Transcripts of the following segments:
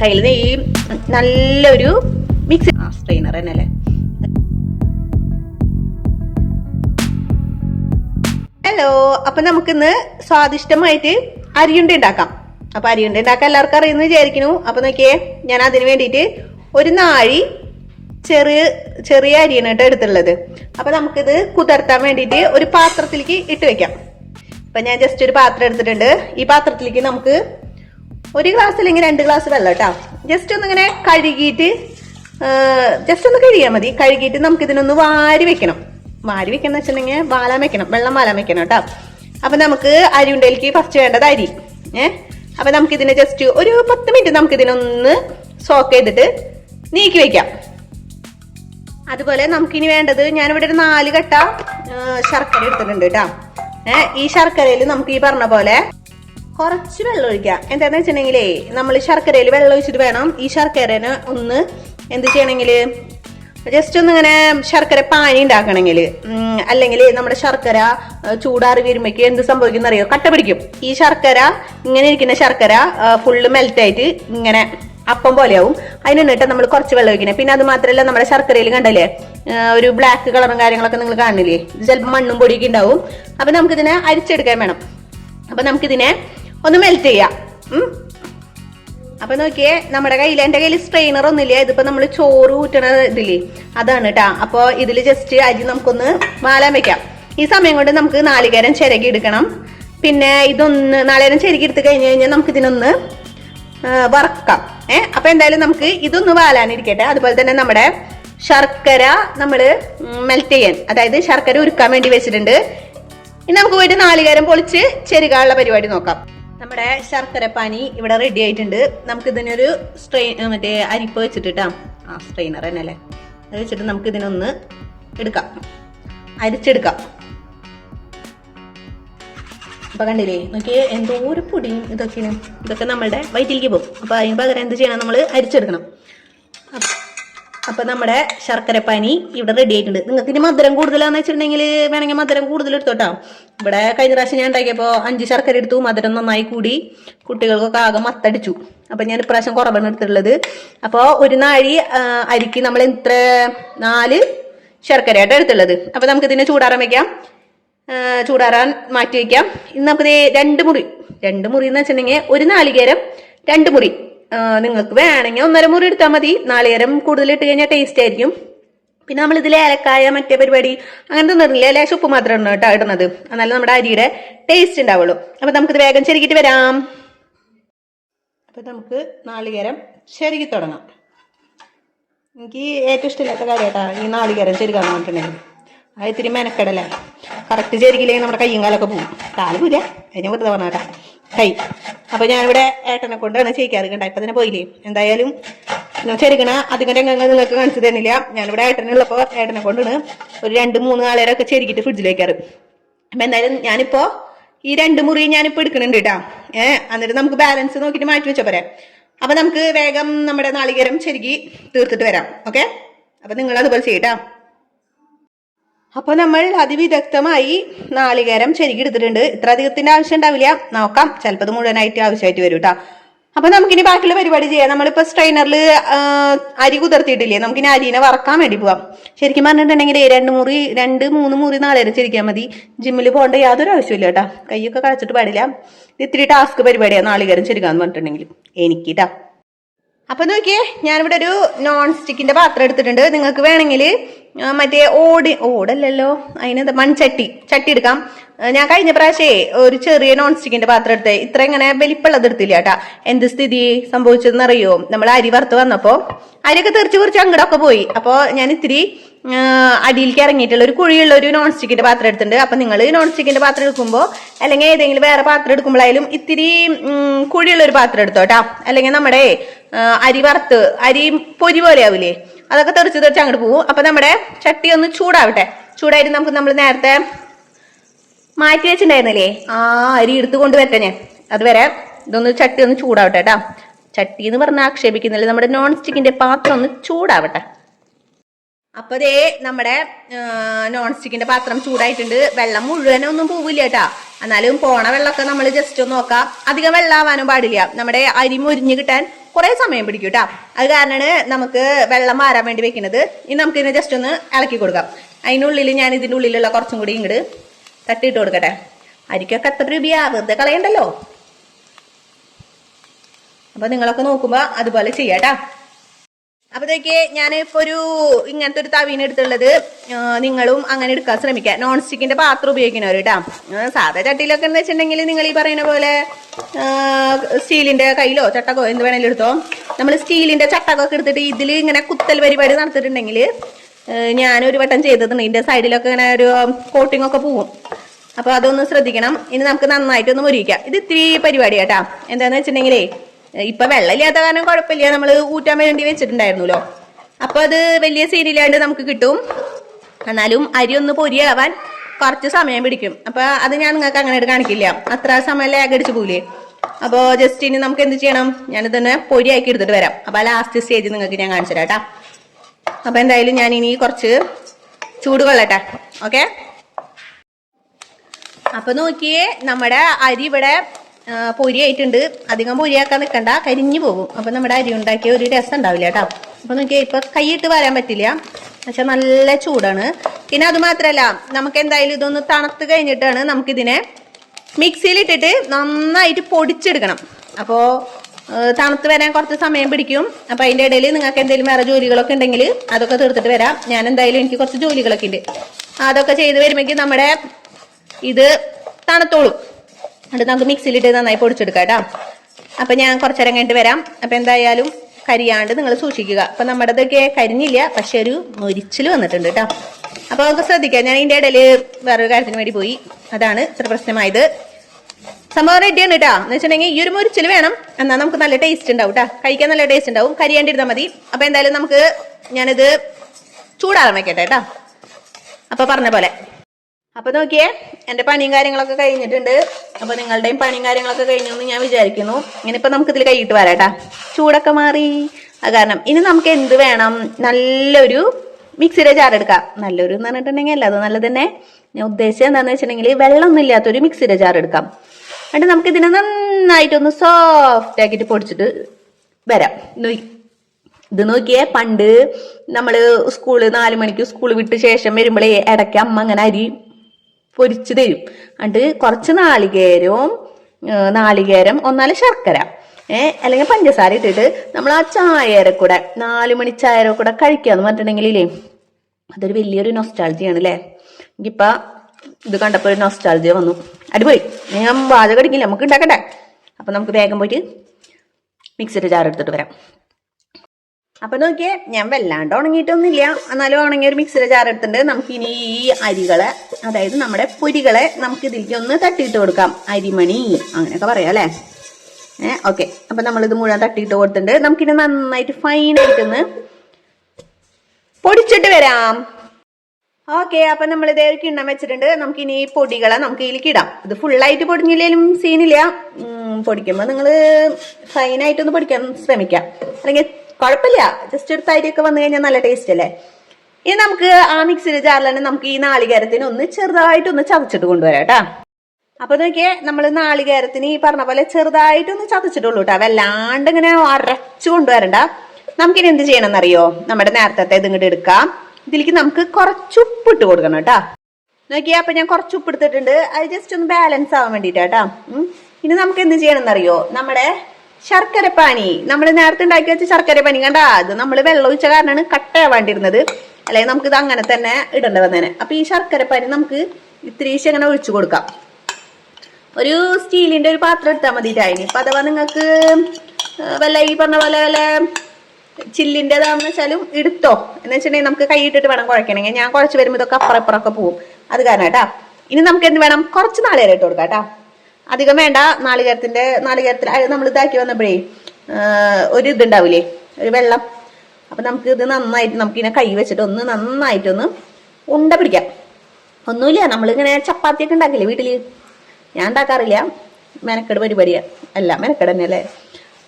കയ്യിൽ ഈ നല്ലൊരു മിക്സി ആ സ്ട്രെയിനർ തന്നെ ഹലോ അപ്പൊ നമുക്കിന്ന് സ്വാദിഷ്ടമായിട്ട് അരിയുണ്ട ഉണ്ടാക്കാം. അപ്പൊ അരിയുണ്ട ഉണ്ടാക്കാൻ എല്ലാവർക്കും അറിയുന്നു വിചാരിക്കുന്നു. അപ്പൊ നോക്കിയേ ഞാൻ അതിന് വേണ്ടിയിട്ട് ഒരു നാഴി ചെറിയ ചെറിയ അരിയാണ് കേട്ടോ എടുത്തുള്ളത് അപ്പൊ നമുക്കിത് കുതിർത്താൻ വേണ്ടിയിട്ട് ഒരു പാത്രത്തിലേക്ക് ഇട്ട് വെക്കാം. അപ്പൊ ഞാൻ ജസ്റ്റ് ഒരു പാത്രം എടുത്തിട്ടുണ്ട്. ഈ പാത്രത്തിലേക്ക് നമുക്ക് ഒരു ഗ്ലാസ് അല്ലെങ്കിൽ രണ്ട് ഗ്ലാസ് വെള്ളം കേട്ടോ ജസ്റ്റ് ഒന്ന് ഇങ്ങനെ കഴുകിയിട്ട് ജസ്റ്റ് ഒന്ന് കഴുകിയാൽ മതി. കഴുകിയിട്ട് നമുക്ക് ഇതിനൊന്ന് വാരി വെക്കണം. വാരി വെക്കണം വെച്ചിട്ടുണ്ടെങ്കിൽ വാലാൻ വെക്കണം. വെള്ളം വാലാൻ വെക്കണം കേട്ടോ അപ്പൊ നമുക്ക് അരി ഉണ്ടയിലേക്ക് ഫസ്റ്റ് വേണ്ടത് അരി. ഏഹ് അപ്പൊ നമുക്കിതിനെ ജസ്റ്റ് ഒരു പത്ത് മിനിറ്റ് നമുക്ക് ഇതിനൊന്ന് സോക്ക് ചെയ്തിട്ട് നീക്കി വെക്കാം. അതുപോലെ നമുക്കിനി വേണ്ടത് ഞാനിവിടെ ഒരു നാല് കട്ട ശർക്കര എടുത്തിട്ടുണ്ട് കേട്ടോ ഏഹ് ഈ ശർക്കരയിൽ നമുക്ക് ഈ പറഞ്ഞ പോലെ കുറച്ച് വെള്ളം ഒഴിക്കുക. എന്താണെന്ന് വെച്ചിട്ടുണ്ടെങ്കിലേ നമ്മൾ ശർക്കരയിൽ വെള്ളം ഒഴിച്ചിട്ട് വേണം. ഈ ശർക്കരനെ ഒന്ന് എന്ത് ചെയ്യണമെങ്കിൽ ജസ്റ്റ് ഒന്ന് ഇങ്ങനെ ശർക്കര പാനി ഉണ്ടാക്കണമെങ്കിൽ അല്ലെങ്കിൽ നമ്മുടെ ശർക്കര ചൂടാറി വരുമ്പോഴേക്ക് എന്ത് സംഭവിക്കുന്ന അറിയോ കട്ട പിടിക്കും. ഈ ശർക്കര ഇങ്ങനെ ഇരിക്കുന്ന ശർക്കര ഫുള്ള് മെൽറ്റായിട്ട് ഇങ്ങനെ അപ്പം പോലെയാവും. അതിനിട്ട് നമ്മൾ കുറച്ച് വെള്ളം ഒഴിക്കണം. പിന്നെ അത് മാത്രമല്ല നമ്മുടെ ശർക്കരയിൽ കണ്ടല്ലേ ഒരു ബ്ലാക്ക് കളറും കാര്യങ്ങളൊക്കെ നിങ്ങൾ കാണില്ലേ? ചിലപ്പോൾ മണ്ണും പൊടിയൊക്കെ ഉണ്ടാവും. അപ്പം നമുക്കിതിനെ അരിച്ചെടുക്കാൻ വേണം. അപ്പം നമുക്കിതിനെ ഒന്ന് മെൽറ്റ് ചെയ്യാം. അപ്പൊ നോക്കിയേ നമ്മുടെ കയ്യിൽ എന്റെ കയ്യിൽ സ്ട്രെയിനർ ഒന്നുമില്ല. ഇതിപ്പോ നമ്മൾ ചോറ് ഊറ്റണ ഇതില്ലേ? അതാണ് കേട്ടാ അപ്പൊ ഇതിൽ ജസ്റ്റ് അരി നമുക്കൊന്ന് വാലാൻ വെക്കാം. ഈ സമയം കൊണ്ട് നമുക്ക് നാളികേരം ചിരകി എടുക്കണം. പിന്നെ ഇതൊന്ന് നാളികേരം ചിരകി എടുത്ത് കഴിഞ്ഞ് കഴിഞ്ഞാൽ നമുക്ക് ഇതിനൊന്ന് വറക്കാം. ഏ? അപ്പൊ എന്തായാലും നമുക്ക് ഇതൊന്ന് വാലാനിരിക്കട്ടെ. അതുപോലെ തന്നെ നമ്മുടെ ശർക്കര നമ്മൾ മെൽറ്റ് ചെയ്യാൻ. അതായത് ശർക്കര ഉരുക്കാൻ വേണ്ടി വെച്ചിട്ടുണ്ട്. ഇനി നമുക്ക് പോയിട്ട് നാളികേരം പൊളിച്ച് ചെരുകാനുള്ള പരിപാടി നോക്കാം. നമ്മുടെ ശർക്കര പനി ഇവിടെ റെഡി ആയിട്ടുണ്ട്. നമുക്ക് ഇതിനൊരു സ്ട്രെയിൻ മറ്റേ അരിപ്പ് വെച്ചിട്ടിട്ടാ ആ സ്ട്രെയിനർ തന്നെ അല്ലേ അത് വെച്ചിട്ട് നമുക്ക് ഇതിനൊന്ന് എടുക്കാം. അരിച്ചെടുക്കാം. അപ്പൊ കണ്ടില്ലേ? നോക്കി എന്തോ ഒരു പൊടിയും ഇതൊക്കെയാണ്. ഇതൊക്കെ നമ്മളുടെ വയറ്റിലേക്ക് പോകും. അപ്പൊ അതിന് പകരം എന്ത് ചെയ്യണം? നമ്മൾ അരിച്ചെടുക്കണം. അപ്പ- നമ്മുടെ ശർക്കരപ്പാനി ഇവിടെ റെഡി ആയിട്ടുണ്ട്. നിങ്ങൾക്ക് ഇനി മധുരം കൂടുതലാന്ന് വെച്ചിട്ടുണ്ടെങ്കിൽ വേണമെങ്കിൽ മധുരം കൂടുതൽ എടുത്തോട്ടോ ഇവിടെ കഴിഞ്ഞ പ്രാവശ്യം ഞാൻ ഉണ്ടാക്കിയപ്പോ അഞ്ച് ശർക്കര എടുത്തു. മധുരം നന്നായി കൂടി. കുട്ടികൾക്കൊക്കെ ആകെ മത്തടിച്ചു. അപ്പൊ ഞാൻ ഇപ്രാവശ്യം കുറവാണ് എടുത്തിട്ടുള്ളത്. അപ്പോൾ ഒരു നാഴി അരിക്ക് നമ്മൾ ഇത്ര നാല് ശർക്കരയായിട്ട് എടുത്തുള്ളത് അപ്പൊ നമുക്ക് ഇതിനെ ചൂടാറാൻ വെക്കാം. ചൂടാറാൻ മാറ്റി വെക്കാം. ഇന്ന് നമുക്ക് രണ്ട് മുറി. രണ്ട് മുറി എന്ന് വെച്ചിട്ടുണ്ടെങ്കിൽ ഒരു നാളികേരം രണ്ട് മുറി. നിങ്ങൾക്ക് വേണമെങ്കിൽ ഒന്നര മുറി എടുത്താൽ മതി. നാളികേരം കൂടുതൽ ഇട്ട് കഴിഞ്ഞാൽ ടേസ്റ്റ് ആയിരിക്കും. പിന്നെ നമ്മൾ ഇതിൽ ഏലക്കായ മറ്റേ പരിപാടി അങ്ങനത്തെ ഇടില്ല ലേശം ഉപ്പ് മാത്രം കേട്ടോ ഇടുന്നത് എന്നാലും നമ്മുടെ അരിയുടെ ടേസ്റ്റ് ഉണ്ടാവുള്ളൂ. അപ്പൊ നമുക്കിത് വേഗം ചെരുക്കിട്ട് വരാം. അപ്പൊ നമുക്ക് നാളികേരം ചെരുക്കി തുടങ്ങാം. എനിക്ക് ഏറ്റവും ഇഷ്ടമില്ലാത്ത കാര്യമായിട്ടാ ഈ നാളികേരം ചെരുകാന്ന് പറഞ്ഞിട്ടുണ്ടെങ്കിൽ അത് ഇത്തിരി മെനക്കെടല്ലേ? കറക്റ്റ് ചെരുക്കില്ലെങ്കിൽ നമ്മുടെ കയ്യും കാലൊക്കെ പോകും കാൽ പോരാ. അതിനെ വെറുതെ പറഞ്ഞാട്ടാ കൈ. അപ്പൊ ഞാനിവിടെ ഏട്ടനെ കൊണ്ടാണ് ചെയ്യിക്കാറ് കണ്ട ഇപ്പൊ തന്നെ പോയില്ലേ? എന്തായാലും ഞാൻ ചെരുക്കണ അധികം രംഗങ്ങൾ നിങ്ങൾക്ക് കാണിച്ചു തരുന്നില്ല ഞാനിവിടെ ഏട്ടനുള്ളപ്പോ ഏട്ടനെ കൊണ്ടാണ് ഒരു രണ്ട് മൂന്ന് നാളേരൊക്കെ ചെരുക്കിട്ട് ഫ്രിഡ്ജിൽ വെക്കാറ്. അപ്പൊ എന്തായാലും ഞാനിപ്പോ ഈ രണ്ട് മുറി ഞാനിപ്പോ എടുക്കുന്നുണ്ട് കേട്ടാ ഏഹ് എന്നിട്ട് നമുക്ക് ബാലൻസ് നോക്കിയിട്ട് മാറ്റി വെച്ചാ പോരെ. അപ്പൊ നമുക്ക് വേഗം നമ്മുടെ നാളികേരം ചെരുക്കി തീർത്തിട്ട് വരാം. ഓക്കെ? അപ്പൊ നിങ്ങൾ അതുപോലെ ചെയ്യട്ടാ അപ്പൊ നമ്മൾ അതിവിദഗ്ധമായി നാളികേരം ചെരുകിയെടുത്തിട്ടുണ്ട്. ഇത്ര അധികത്തിന്റെ ആവശ്യം ഉണ്ടാവില്ല. നോക്കാം. ചിലപ്പോൾ ഇത് മുഴുവനായിട്ട് ആവശ്യമായിട്ട് വരും കേട്ടോ അപ്പൊ നമുക്കിനി ബാക്കിയുള്ള പരിപാടി ചെയ്യാം. നമ്മളിപ്പോ സ്ട്രെയിനറിൽ അരി കുതിർത്തിയിട്ടില്ലേ? നമുക്കിനി അരിനെ വറക്കാൻ വേണ്ടി പോവാം. ശരിക്കും പറഞ്ഞിട്ടുണ്ടെങ്കിൽ രണ്ട് മുറി രണ്ട് മൂന്ന് മുറി നാളേരം ചിരിക്കാൻ മതി. ജിമ്മിൽ പോകേണ്ട യാതൊരു ആവശ്യമില്ല കേട്ടോ കൈയൊക്കെ കളച്ചിട്ട് പാടില്ല. ഇത് ഇത്തിരി ടാസ്ക് പരിപാടിയാണ് നാളികേരം ചെരുക്കാന്ന് പറഞ്ഞിട്ടുണ്ടെങ്കിൽ. എനിക്ക് അപ്പൊ നോക്കിയേ ഞാനിവിടെ ഒരു നോൺ സ്റ്റിക്കിന്റെ പാത്രം എടുത്തിട്ടുണ്ട്. നിങ്ങൾക്ക് വേണമെങ്കിൽ മറ്റേ ഓട് ഓടല്ലല്ലോ? അതിനെന്താ? മൺചട്ടി. ചട്ടി എടുക്കാം. ഞാൻ കഴിഞ്ഞ പ്രാവശ്യേ ഒരു ചെറിയ നോൺ സ്റ്റിക്കിന്റെ പാത്രം എടുത്തേ ഇത്ര ഇങ്ങനെ വലിപ്പുള്ളത് എടുത്തില്ല കേട്ടാ. എന്ത് സ്ഥിതി? സംഭവിച്ചതെന്ന് അറിയോ? നമ്മൾ അരി വറുത്ത് വന്നപ്പോ അരിയൊക്കെ തെറിച്ച് കുറിച്ച് അങ്ങടൊക്കെ പോയി. അപ്പോ ഞാൻ ഇത്തിരി അടിയിലേക്ക് ഇറങ്ങിയിട്ടുള്ള ഒരു കുഴിയുള്ള ഒരു നോൺ സ്റ്റിക്കിന്റെ പാത്രം എടുത്തിട്ടുണ്ട്. അപ്പൊ നിങ്ങൾ നോൺ സ്റ്റിക്കിന്റെ പാത്രം എടുക്കുമ്പോൾ അല്ലെങ്കിൽ ഏതെങ്കിലും വേറെ പാത്രം എടുക്കുമ്പോഴായാലും ഇത്തിരി കുഴിയുള്ള ഒരു പാത്രം എടുത്തോ കേട്ടാ. അല്ലെങ്കിൽ നമ്മുടെ അരി വറുത്ത് അരി പൊരി പോലെ ആവില്ലേ അതൊക്കെ തെറിച്ച് തെറിച്ച് അങ്ങോട്ട് പോകും അപ്പൊ നമ്മുടെ ചട്ടി ഒന്ന് ചൂടാവട്ടെ. ചൂടായിട്ട് നമുക്ക് നമ്മൾ നേരത്തെ മാറ്റി വെച്ചിട്ടുണ്ടായിരുന്നില്ലേ? ആ അരി എടുത്ത് കൊണ്ടുവരട്ടെ ഞാൻ. അതുവരെ ഇതൊന്ന് ചട്ടി ഒന്ന് ചൂടാവട്ടെ കേട്ടാ. ചട്ടി എന്ന് പറഞ്ഞാൽ ആക്ഷേപിക്കുന്നില്ല. നമ്മുടെ നോൺ സ്റ്റിക്കിന്റെ പാത്രം ഒന്ന് ചൂടാവട്ടെ. അപ്പൊ ദേ നമ്മുടെ നോൺ സ്റ്റിക്കിന്റെ പാത്രം ചൂടായിട്ടുണ്ട്. വെള്ളം മുഴുവനൊന്നും പോവില്ല കേട്ടാ. എന്നാലും പോണ വെള്ളമൊക്കെ നമ്മൾ ജസ്റ്റ് ഒന്ന് നോക്കാം. അധികം വെള്ളമാവാനും പാടില്ല. നമ്മുടെ അരി മുരിഞ്ഞു കിട്ടാൻ കുറെ സമയം പിടിക്കും കേട്ടോ. അത് കാരണമാണ് നമുക്ക് വെള്ളം മാറാൻ വേണ്ടി വെക്കുന്നത്. ഇനി നമുക്ക് ഇതിനെ ജസ്റ്റ് ഒന്ന് ഇളക്കി കൊടുക്കാം. അതിനുള്ളിൽ ഞാൻ ഇതിന്റെ ഉള്ളിലുള്ള കുറച്ചും കൂടി ഇങ്ങോട്ട് തട്ടിയിട്ട് കൊടുക്കട്ടെ. അരിക്കൊക്കെ എത്ര രൂപയാ? വെറുതെ കളയണ്ടല്ലോ. അപ്പൊ നിങ്ങളൊക്കെ നോക്കുമ്പോ അതുപോലെ ചെയ്യാട്ടാ. അപ്പോഴത്തേക്ക് ഞാനിപ്പോ ഒരു ഇങ്ങനത്തെ ഒരു തവീന എടുത്തുള്ളത് നിങ്ങളും അങ്ങനെ എടുക്കാൻ ശ്രമിക്കുക നോൺ സ്റ്റിക്കിന്റെ പാത്രം ഉപയോഗിക്കുന്നവർ കേട്ടാ സാധാ ചട്ടിയിലൊക്കെ എന്ന് വെച്ചിട്ടുണ്ടെങ്കിൽ നിങ്ങൾ ഈ പറയുന്ന പോലെ സ്റ്റീലിന്റെ കയ്യിലോ ചട്ടകോ എന്ത് വേണേലും എടുത്തോ. നമ്മൾ സ്റ്റീലിന്റെ ചട്ടകമൊക്കെ എടുത്തിട്ട് ഇതിൽ ഇങ്ങനെ കുത്തൽ പരിപാടി നടത്തിയിട്ടുണ്ടെങ്കിൽ ഞാനൊരു വട്ടം ചെയ്തിട്ടുണ്ട്. ഇതിന്റെ സൈഡിലൊക്കെ ഇങ്ങനെ ഒരു കോട്ടിംഗ് ഒക്കെ പോവും. അപ്പൊ അതൊന്ന് ശ്രദ്ധിക്കണം. ഇനി നമുക്ക് നന്നായിട്ട് ഒന്ന് മുരിക്കാം. ഇത് ഇത്തിരി പരിപാടി കേട്ടാ എന്താന്ന് വെച്ചിട്ടുണ്ടെങ്കിലേ ഇപ്പൊ വെള്ളമില്ലാത്ത കാരണം കുഴപ്പമില്ല. നമ്മൾ ഊറ്റാൻ വേണ്ടി വെച്ചിട്ടുണ്ടായിരുന്നല്ലോ. അപ്പൊ അത് വലിയ സീനില്ലാണ്ട് നമുക്ക് കിട്ടും. എന്നാലും അരി ഒന്ന് പൊരിയാവാൻ കുറച്ച് സമയം പിടിക്കും. അപ്പൊ അത് ഞാൻ നിങ്ങൾക്ക് അങ്ങനെ കാണിക്കില്ല. അത്ര സമയം ലാഗ് അടിച്ചു പോകില്ലേ അപ്പോൾ ജസ്റ്റ് ഇനി നമുക്ക് എന്ത് ചെയ്യണം? ഞാനിതന്നെ പൊരിയാക്കി എടുത്തിട്ട് വരാം. അപ്പൊ ലാസ്റ്റ് സ്റ്റേജ് നിങ്ങൾക്ക് ഞാൻ കാണിച്ചു തരാം കേട്ടാ അപ്പൊ എന്തായാലും ഞാൻ ഇനി കുറച്ച് ചൂട് കൊള്ളട്ടെ. ഓക്കെ അപ്പൊ നോക്കിയേ നമ്മുടെ അരി ഇവിടെ പൊരിയായിട്ടുണ്ട്. അധികം പൊരിയാക്കാൻ നിൽക്കണ്ട കരിഞ്ഞു പോകും. അപ്പൊ നമ്മുടെ അരി ഉണ്ടാക്കിയ ഒരു രസം ഉണ്ടാവില്ല കേട്ടോ. അപ്പൊ നോക്കിയേ ഇപ്പൊ കൈയിട്ട് വരാൻ പറ്റില്ല. പക്ഷെ നല്ല ചൂടാണ്. പിന്നെ അത് മാത്രല്ല നമുക്ക് എന്തായാലും ഇതൊന്ന് തണുത്ത് കഴിഞ്ഞിട്ടാണ് നമുക്കിതിനെ മിക്സിയിലിട്ടിട്ട് നന്നായിട്ട് പൊടിച്ചെടുക്കണം. അപ്പോൾ തണുത്ത് വരാൻ കുറച്ച് സമയം പിടിക്കും. അപ്പൊ അതിന്റെ ഇടയിൽ നിങ്ങൾക്ക് എന്തെങ്കിലും വേറെ ജോലികളൊക്കെ ഉണ്ടെങ്കിൽ അതൊക്കെ തീർത്തിട്ട് വരാം. ഞാൻ എന്തായാലും എനിക്ക് കുറച്ച് ജോലികളൊക്കെ ഉണ്ട്. അതൊക്കെ ചെയ്ത് വരുമ്പോഴേക്കും നമ്മുടെ ഇത് തണുത്തോളും. അത് നമുക്ക് മിക്സിയിലിട്ട് നന്നായി പൊടിച്ചെടുക്കാം കേട്ടോ. അപ്പം ഞാൻ കുറച്ചേരം കഴിഞ്ഞിട്ട് വരാം. അപ്പം എന്തായാലും കരിയാണ്ട് നിങ്ങൾ സൂക്ഷിക്കുക. അപ്പം നമ്മുടെ ഇതൊക്കെ കരിഞ്ഞില്ല പക്ഷെ ഒരു മൊരിച്ചിൽ വന്നിട്ടുണ്ട് കേട്ടോ. അപ്പോൾ നമുക്ക് ശ്രദ്ധിക്കാം. ഞാൻ ഇതിന്റെ ഇടയിൽ വേറൊരു കാര്യത്തിന് വേണ്ടി പോയി. അതാണ് ഇത്ര പ്രശ്നമായത്. സംഭവം റെഡിയാണ് കേട്ടോ എന്ന് വെച്ചിട്ടുണ്ടെങ്കിൽ ഈ ഒരു മുരിച്ചിൽ വേണം. എന്നാൽ നമുക്ക് നല്ല ടേസ്റ്റ് ഉണ്ടാവും കേട്ടോ കഴിക്കാൻ നല്ല ടേസ്റ്റ് ഉണ്ടാവും. കരിയാണ്ടിരുന്നാൽ മതി. അപ്പം എന്തായാലും നമുക്ക് ഞാനിത് ചൂടാറാൻ വെക്കട്ടെ കേട്ടോ അപ്പോൾ പറഞ്ഞ പോലെ. അപ്പൊ നോക്കിയേ എന്റെ പണിയും കാര്യങ്ങളൊക്കെ കഴിഞ്ഞിട്ടുണ്ട്. അപ്പൊ നിങ്ങളുടെയും പണിയും കാര്യങ്ങളൊക്കെ കഴിഞ്ഞു എന്ന് ഞാൻ വിചാരിക്കുന്നു. ഇങ്ങനെ ഇപ്പൊ നമുക്ക് ഇതിൽ കൈയിട്ട് വരാട്ടാ ചൂടൊക്കെ മാറി. അത് കാരണം ഇനി നമുക്ക് എന്ത് വേണം? നല്ലൊരു മിക്സിയുടെ ജാർ എടുക്കാം. നല്ലൊരു എന്ന് പറഞ്ഞിട്ടുണ്ടെങ്കിൽ അല്ല അത് നല്ലത് തന്നെ. ഞാൻ ഉദ്ദേശിച്ചത് എന്താണെന്ന് വെച്ചിട്ടുണ്ടെങ്കിൽ വെള്ളമൊന്നും ഇല്ലാത്തൊരു മിക്സിയുടെ ജാർ എടുക്കാം. എന്നിട്ട് നമുക്ക് ഇതിനെ നന്നായിട്ടൊന്ന് സോഫ്റ്റ് ആക്കിയിട്ട് പൊടിച്ചിട്ട് വരാം. ഇത് നോക്കിയേ പണ്ട് നമ്മൾ സ്കൂൾ നാല് മണിക്ക് സ്കൂൾ വിട്ട് ശേഷം വരുമ്പോഴേ ഇടയ്ക്ക് അമ്മ അങ്ങനെ അരി പൊരിച്ചു തരും. എന്നിട്ട് കുറച്ച് നാളികേരവും നാളികേരം ഒന്നാൽ ശർക്കര ഏഹ് അല്ലെങ്കിൽ പഞ്ചസാര ഇട്ടിട്ട് നമ്മൾ ആ ചായരെ കൂടെ നാല് മണി ചായരെ കൂടെ കഴിക്കുക എന്ന് പറഞ്ഞിട്ടുണ്ടെങ്കിൽ അതൊരു വലിയൊരു നൊസ്റ്റാൾജിയാണ് അല്ലേ എനിക്കിപ്പ ഇത് കണ്ടപ്പോൾ ഒരു നൊസ്റ്റാൾജിയ വന്നു. അടിപൊളി. ഞാൻ വാചകം അടിക്കില്ല നമുക്ക് ഉണ്ടാക്കട്ടെ അപ്പൊ നമുക്ക് വേഗം പോയിട്ട് മിക്സിയുടെ ജാർ എടുത്തിട്ട് വരാം. അപ്പൊ നോക്കിയേ ഞാൻ വല്ലാണ്ട് ഉണങ്ങിയിട്ടൊന്നുമില്ല. എന്നാലും ഉണങ്ങിയ ഒരു മിക്സിയുടെ ജാർ എടുത്തിട്ടുണ്ട്. നമുക്ക് ഇനി ഈ അരികളെ അതായത് നമ്മുടെ പൊരികളെ നമുക്ക് ഇതിലേക്ക് ഒന്ന് തട്ടിയിട്ട് കൊടുക്കാം. അരിമണി അങ്ങനെയൊക്കെ പറയാം അല്ലേ? ഏഹ് ഓക്കെ. അപ്പൊ നമ്മളിത് മുഴുവൻ തട്ടിയിട്ട് കൊടുത്തിട്ടുണ്ട്. നമുക്കിനി നന്നായിട്ട് ഫൈൻ ഫൈനായിട്ടൊന്ന് പൊടിച്ചിട്ട് വരാം. ഓക്കെ അപ്പൊ നമ്മൾ ഇതേ ഒരു കിണ്ണം വെച്ചിട്ടുണ്ട്. നമുക്ക് ഇനി ഈ പൊടികളെ നമുക്ക് ഇതിലേക്ക് ഇടാം. ഇത് ഫുള്ളായിട്ട് പൊടിഞ്ഞില്ലേലും സീനില്ല പൊടിക്കുമ്പോൾ നിങ്ങൾ ഫൈനായിട്ടൊന്ന് പൊടിക്കാൻ ശ്രമിക്കാം. അല്ലെങ്കിൽ കുഴപ്പമില്ല. ജസ്റ്റ് ഒരു തൈരൊക്കെ വന്നു കഴിഞ്ഞാൽ നല്ല ടേസ്റ്റ് അല്ലേ? ഇനി നമുക്ക് ആ മിക്സിയുടെ ജാറിലാണ് നമുക്ക് ഈ നാളികേരത്തിന് ഒന്ന് ചെറുതായിട്ടൊന്ന് ചതച്ചിട്ട് കൊണ്ടുവരാം കേട്ടാ അപ്പൊ നോക്കിയേ നമ്മൾ നാളികേരത്തിന് ഈ പറഞ്ഞ പോലെ ചെറുതായിട്ടൊന്ന് ചതച്ചിട്ടുള്ളൂ കേട്ടോ വല്ലാണ്ട് ഇങ്ങനെ അരച്ചു കൊണ്ടുവരണ്ട. നമുക്കിനി എന്ത് ചെയ്യണം എന്നറിയോ നമ്മുടെ നേരത്തെ ഇത് ഇങ്ങോട്ട് എടുക്കാം. ഇതിലേക്ക് നമുക്ക് കുറച്ച് ഉപ്പ് ഇട്ട് കൊടുക്കണം കേട്ടാ. നോക്കിയേ അപ്പൊ ഞാൻ കുറച്ച് ഉപ്പ് എടുത്തിട്ടുണ്ട് അത് ജസ്റ്റ് ഒന്ന് ബാലൻസ് ആവാൻ വേണ്ടിട്ടാ ഇനി നമുക്ക് എന്ത് ചെയ്യണം എന്നറിയോ നമ്മുടെ ശർക്കരപ്പാനി നമ്മൾ നേരത്തെ ഉണ്ടാക്കി വെച്ച ശർക്കര പാനി കണ്ട? അത് നമ്മൾ വെള്ളം ഒഴിച്ച കാരണമാണ് കട്ടയാവാണ്ടിരുന്നത് അല്ലെങ്കിൽ നമുക്ക് ഇത് അങ്ങനെ തന്നെ ഇടേണ്ട വന്നേനെ. അപ്പൊ ഈ ശർക്കര പാനി നമുക്ക് ഇത്രീശ് അങ്ങനെ ഒഴിച്ചു കൊടുക്കാം. ഒരു സ്റ്റീലിന്റെ ഒരു പാത്രം എടുത്താൽ മതി ഇനി അഥവാ നിങ്ങൾക്ക് വല്ല ഈ പറഞ്ഞ പോലെ വല്ല ചില്ലിന്റെതാണെന്ന് വെച്ചാലും എടുത്തോ. എന്ന് വെച്ചിട്ടുണ്ടെങ്കിൽ നമുക്ക് കൈയിട്ടിട്ട് വേണം കുഴക്കണമെങ്കിൽ. ഞാൻ കുഴച്ച് വരുമ്പോൾ ഇതൊക്കെ അപ്പുറപ്പുറമൊക്കെ പോവും. അത് കാരണം കേട്ടാ. ഇനി നമുക്ക് എന്ത് വേണം? കുറച്ച് നാളികേരം ഇട്ട് കൊടുക്കാം കേട്ടാ. അധികം വേണ്ട. നാളികേരത്തിന്റെ നാളികേരത്തിൽ നമ്മൾ ഇതാക്കി വന്നപ്പോഴേ ഒരു ഇതുണ്ടാവില്ലേ ഒരു വെള്ളം. അപ്പൊ നമുക്ക് ഇത് നന്നായിട്ട് നമുക്കിങ്ങനെ കൈ വെച്ചിട്ട് ഒന്ന് നന്നായിട്ടൊന്ന് ഉണ്ട പിടിക്കാം. ഒന്നുമില്ല. നമ്മളിങ്ങനെ ചപ്പാത്തിയൊക്കെ ഉണ്ടാക്കില്ലേ വീട്ടിൽ? ഞാൻ ഉണ്ടാക്കാറില്ല. മെനക്കെട് പരിപാടിയാണ് അല്ല മെനക്കെട് തന്നെ അല്ലേ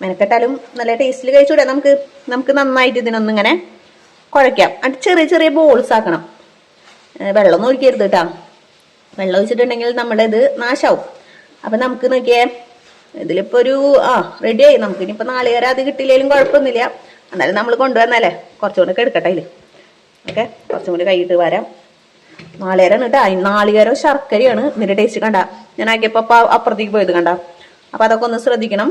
മെനക്കെട്ടാലും നല്ല ടേസ്റ്റിൽ കഴിച്ചൂടെ നമുക്ക് നമുക്ക് നന്നായിട്ട് ഇതിനൊന്നിങ്ങനെ കുഴയ്ക്കാം. അത് ചെറിയ ചെറിയ ബോൾസ് ആക്കണം. വെള്ളമൊന്നും ഒഴിക്കരുത് കേട്ടോ വെള്ളം ഒഴിച്ചിട്ടുണ്ടെങ്കിൽ നമ്മുടെ ഇത് നാശാവും. അപ്പം നമുക്ക് നോക്കിയേ ഇതിലിപ്പോൾ ഒരു ആ റെഡിയായി നമുക്ക് ഇനിയിപ്പോ നാളികേരം അത് കിട്ടിയില്ലെങ്കിലും കുഴപ്പമൊന്നുമില്ല. എന്നാലും നമ്മൾ കൊണ്ടുവന്നല്ലേ കുറച്ചും കൂടെ എടുക്കട്ടെ അതിൽ ഓക്കെ? കുറച്ചും കൂടി കൈയിട്ട് വരാം. നാളികേരാണ് കേട്ടോ അതിന് നാളികേരം ശർക്കരയാണ്. ഇതിന്റെ ടേസ്റ്റ് കണ്ട. ഞാൻ ആക്കിയപ്പോൾ അപ്പ അപ്പുറത്തേക്ക് പോയത് കണ്ട. അപ്പം അതൊക്കെ ഒന്ന് ശ്രദ്ധിക്കണം.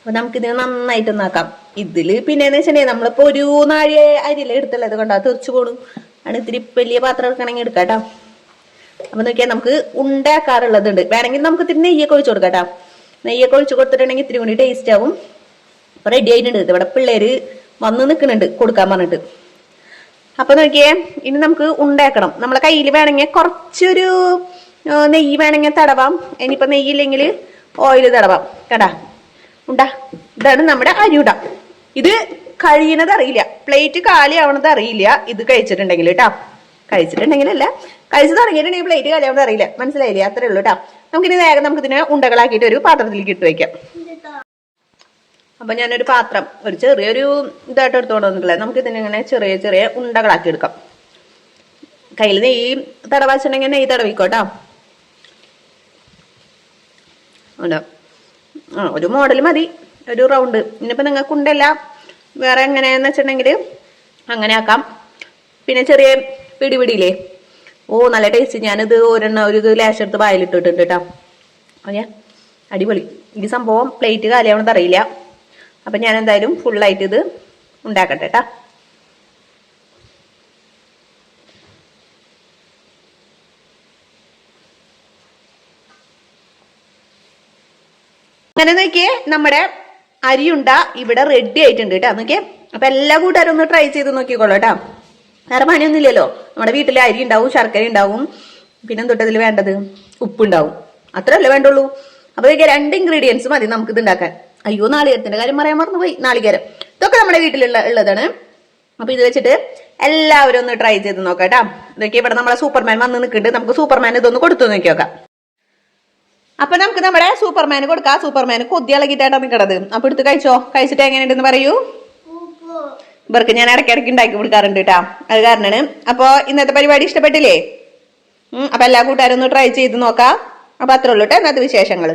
അപ്പൊ നമുക്കിതിനെ നന്നായിട്ട് നാക്കാം ഇതിൽ പിന്നെന്ന് വെച്ചിട്ടുണ്ടെങ്കിൽ നമ്മളിപ്പോ ഒരു നാഴി അരിയില എടുത്തുള്ളത് കണ്ടോ? തെറിച്ചു പോണു. ആണ് ഇത്തിരി വലിയ പാത്രം എടുക്കണമെങ്കിൽ എടുക്കാം കേട്ടോ. അപ്പൊ നോക്കിയാൽ നമുക്ക് ഉണ്ടാക്കാറുള്ളതുണ്ട്. വേണമെങ്കിൽ നമുക്ക് ഇത്തിരി നെയ്യൊക്കെ ഒഴിച്ചു കൊടുക്കാം കേട്ടോ. നെയ്യൊക്കെ ഒഴിച്ചു കൊടുത്തിട്ടുണ്ടെങ്കിൽ ഇത്തിരി കൂടി ടേസ്റ്റ് ആവും. അപ്പൊ റെഡി ആയിട്ടുണ്ട്. ഇവിടെ പിള്ളേര് വന്ന് നിൽക്കുന്നുണ്ട് കൊടുക്കാൻ പറഞ്ഞിട്ട്. അപ്പൊ നോക്കിയേ ഇനി നമുക്ക് ഉണ്ടാക്കണം. നമ്മളെ കയ്യിൽ വേണമെങ്കിൽ കുറച്ചൊരു നെയ്യ് വേണമെങ്കിൽ തടവാം. ഇനിയിപ്പോ നെയ്യില്ലെങ്കിൽ ഓയിൽ തടവാം. കേട്ടാ? ഉണ്ടാ? ഇതാണ് നമ്മുടെ അരിയുട. ഇത് കഴിയണത് അറിയില്ല. പ്ലേറ്റ് കാലിയാവണത് അറിയില്ല. ഇത് കഴിച്ചിട്ടുണ്ടെങ്കിൽ കേട്ടോ കഴിച്ചിട്ടുണ്ടെങ്കിലല്ല കഴിച്ചു തുടങ്ങിയിട്ടുണ്ടെങ്കിൽ പ്ലേറ്റ് കാലിയാവണത് അറിയില്ല. മനസ്സിലായില്ലേ? അത്രേ ഉള്ളൂ കേട്ടോ നമുക്കിനി വേഗം നമുക്ക് ഇതിനെ ഉണ്ടകളാക്കിയിട്ട് ഒരു പാത്രത്തിലേക്ക് ഇട്ട് വയ്ക്കാം അപ്പൊ ഞാനൊരു പാത്രം ഒരു ചെറിയൊരു ഇതായിട്ട് എടുത്തോണ്ട് വന്നിട്ടില്ല? നമുക്ക് ഇതിനിങ്ങനെ ചെറിയ ചെറിയ ഉണ്ടകളാക്കി എടുക്കാം. കയ്യിൽ നെയ്യ് തടവാച്ചിട്ടുണ്ടെങ്കിൽ നെയ്യ് തടവിക്കോട്ടോ ഉണ്ട്? ആ ഒരു മോഡൽ മതി. ഒരു റൗണ്ട് ഇനിയിപ്പോൾ നിങ്ങൾക്ക് ഉണ്ടല്ല. വേറെ എങ്ങനെയാന്ന് വെച്ചിട്ടുണ്ടെങ്കിൽ അങ്ങനെ ആക്കാം. പിന്നെ ചെറിയ പിടി പിടിയില്ലേ ഓ നല്ല ടേസ്റ്റ് ഞാനിത് ഒരെണ്ണം ഒരു ഇത് ലേശെടുത്ത് വായിലിട്ടിട്ടുണ്ട് കേട്ടോ ഓക്കെ അടിപൊളി. ഈ സംഭവം പ്ലേറ്റ് കാലിയാവണമെന്ന് അറിയില്ല. അപ്പം ഞാൻ എന്തായാലും ഫുള്ളായിട്ട് ഇത് ഉണ്ടാക്കട്ടെ കേട്ടാ അങ്ങനെ നോക്കിയേ നമ്മുടെ അരിയുണ്ട ഇവിടെ റെഡി ആയിട്ടുണ്ട് കേട്ടോ. നോക്കിയേ അപ്പൊ എല്ലാ കൂട്ടുകാരും ഒന്ന് ട്രൈ ചെയ്ത് നോക്കിക്കോളൂ കേട്ടോ. വേറെ പണിയൊന്നുമില്ലല്ലോ. നമ്മുടെ വീട്ടിലെ അരി ഉണ്ടാവും ശർക്കര ഉണ്ടാവും പിന്നെ തൊട്ടതിൽ വേണ്ടത്? ഉപ്പുണ്ടാവും അത്രയല്ലേ വേണ്ടുള്ളൂ. അപ്പൊ ഇതൊക്കെ രണ്ട് ഇൻഗ്രീഡിയൻസ് മതി നമുക്ക് ഇത് ഉണ്ടാക്കാൻ. അയ്യോ നാളികേരത്തിന്റെ കാര്യം പറയാൻ മറന്നുപോയി. നാളികേരം. ഇതൊക്കെ നമ്മുടെ വീട്ടിലുള്ള ഉള്ളതാണ്. അപ്പൊ ഇത് വെച്ചിട്ട് എല്ലാവരും ഒന്ന് ട്രൈ ചെയ്ത് നോക്കാം കേട്ടോ. ഇതൊക്കെ ഇവിടെ നമ്മളെ സൂപ്പർമാൻ വന്ന് നിൽക്കുന്നുണ്ട്. നമുക്ക് സൂപ്പർമാൻ ഇതൊന്ന് കൊടുത്തു നോക്കി നോക്കാം. അപ്പൊ നമുക്ക് നമ്മുടെ സൂപ്പർമാന് കൊടുക്കാം. സൂപ്പർമാന് കൊതി ഇളകിട്ടാണ് നിൽക്കണത് അപ്പൊ എടുത്ത് കഴിച്ചോ? കഴിച്ചിട്ട് എങ്ങനെയുണ്ടെന്ന് പറയൂ. ഇവർക്ക് ഞാൻ ഇടയ്ക്കിടയ്ക്ക് ഉണ്ടാക്കി കൊടുക്കാറുണ്ട് കേട്ടാ അത് കാരണമാണ്. അപ്പൊ ഇന്നത്തെ പരിപാടി ഇഷ്ടപ്പെട്ടില്ലേ? അപ്പൊ എല്ലാ കൂട്ടുകാരും ഒന്ന് ട്രൈ ചെയ്ത് നോക്കാം. അപ്പൊ അത്രേ ഉള്ളൂ കേട്ടോ ഇന്നത്തെ വിശേഷങ്ങൾ